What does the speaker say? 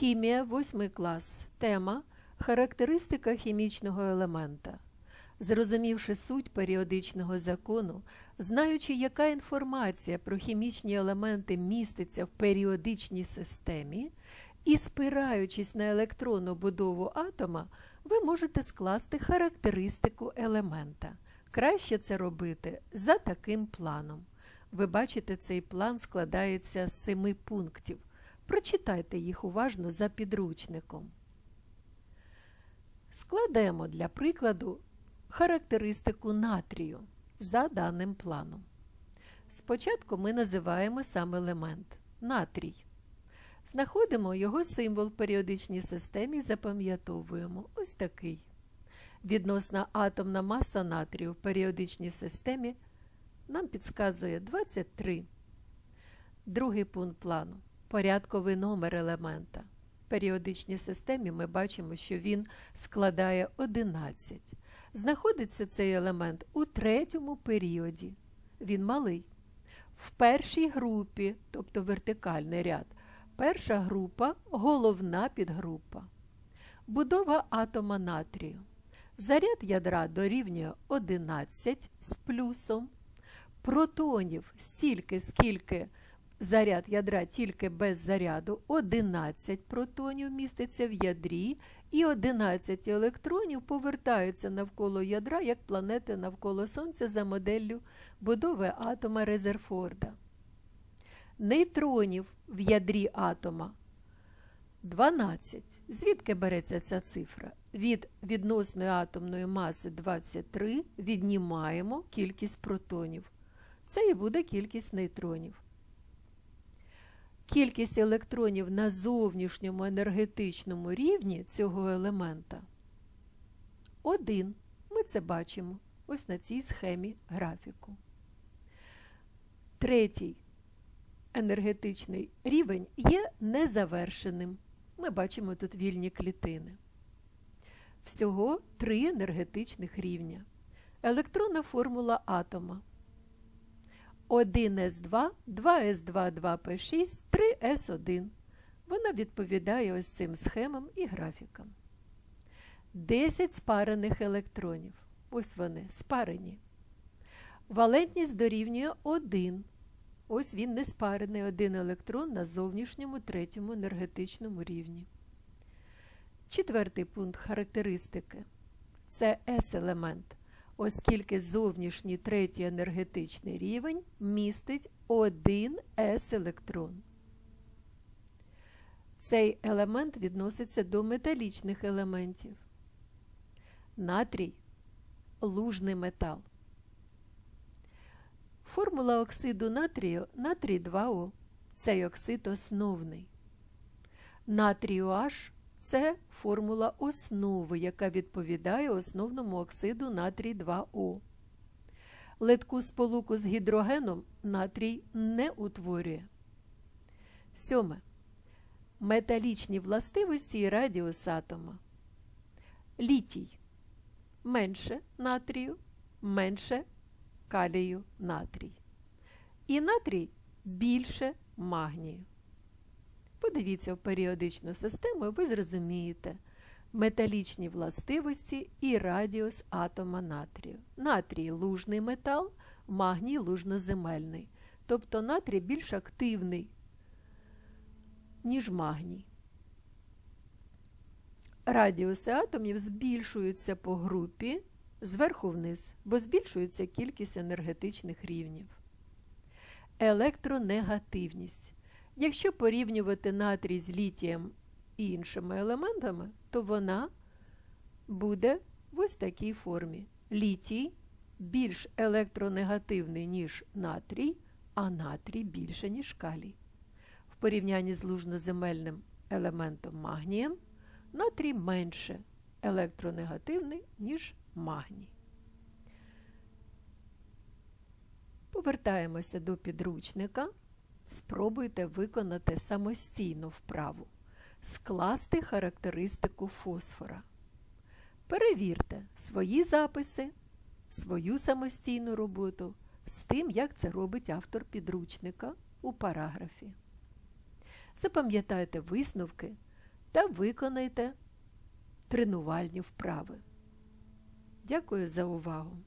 Хімія, 8 клас. Тема Характеристика хімічного елемента. Зрозумівши суть періодичного закону, знаючи, яка інформація про хімічні елементи міститься в періодичній системі, і спираючись на електронну будову атома, ви можете скласти характеристику елемента. Краще це робити за таким планом. Ви бачите, цей план складається з семи пунктів. Прочитайте їх уважно за підручником. Складемо для прикладу характеристику натрію за даним планом. Спочатку ми називаємо сам елемент натрій. Знаходимо його символ в періодичній системі і запам'ятовуємо ось такий. Відносна атомна маса натрію в періодичній системі нам підказує 23. Другий пункт плану порядковий номер елемента. В періодичній системі ми бачимо, що він складає 11. Знаходиться цей елемент у третьому періоді. Він малий. В першій групі, тобто вертикальний ряд, перша група головна підгрупа. Будова атома натрію. Заряд ядра дорівнює 11 з плюсом. Протонів стільки, скільки заряд ядра тільки без заряду, 11 протонів міститься в ядрі, і 11 електронів повертаються навколо ядра, як планети навколо Сонця за моделлю будови атома Резерфорда. Нейтронів в ядрі атома 12. Звідки береться ця цифра? Від відносної атомної маси 23 віднімаємо кількість протонів. Це і буде кількість нейтронів. Кількість електронів на зовнішньому енергетичному рівні цього елемента 1. Ми це бачимо ось на цій схемі графіку. Третій енергетичний рівень є незавершеним. Ми бачимо тут вільні клітини. Всього три енергетичних рівня. Електронна формула атома. 1С2, 2С2, 2П6, 3С1. Вона відповідає ось цим схемам і графікам. 10 спарених електронів. Ось вони спарені. Валентність дорівнює 1. Ось він не спарений один електрон на зовнішньому третьому енергетичному рівні. Четвертий пункт характеристики це С-елемент, оскільки зовнішній третій енергетичний рівень містить один С-електрон. Цей елемент відноситься до металічних елементів. Натрій лужний метал. Формула оксиду натрію натрій 2О. Цей оксид основний. Натрію H це формула основи, яка відповідає основному оксиду натрій 2О. Литку сполуку з гідрогеном натрій не утворює. Сьоме. Металічні властивості і радіус атома. Літій менше натрію, менше калію натрій. І натрій більше магнію. Подивіться в періодичну систему, і ви зрозумієте металічні властивості і радіус атома натрію. Натрій лужний метал, магній лужноземельний. Тобто натрій більш активний, ніж магній. Радіуси атомів збільшуються по групі зверху вниз, бо збільшується кількість енергетичних рівнів. Електронегативність. Якщо порівнювати натрій з літієм і іншими елементами, то вона буде в ось такій формі. Літій більш електронегативний, ніж натрій, а натрій більше, ніж калій. В порівнянні з лужноземельним елементом магнієм, натрій менше електронегативний, ніж магній. Повертаємося до підручника. Спробуйте виконати самостійну вправу, скласти характеристику фосфора. Перевірте свої записи, свою самостійну роботу з тим, як це робить автор підручника у параграфі. Запам'ятайте висновки та виконайте тренувальні вправи. Дякую за увагу!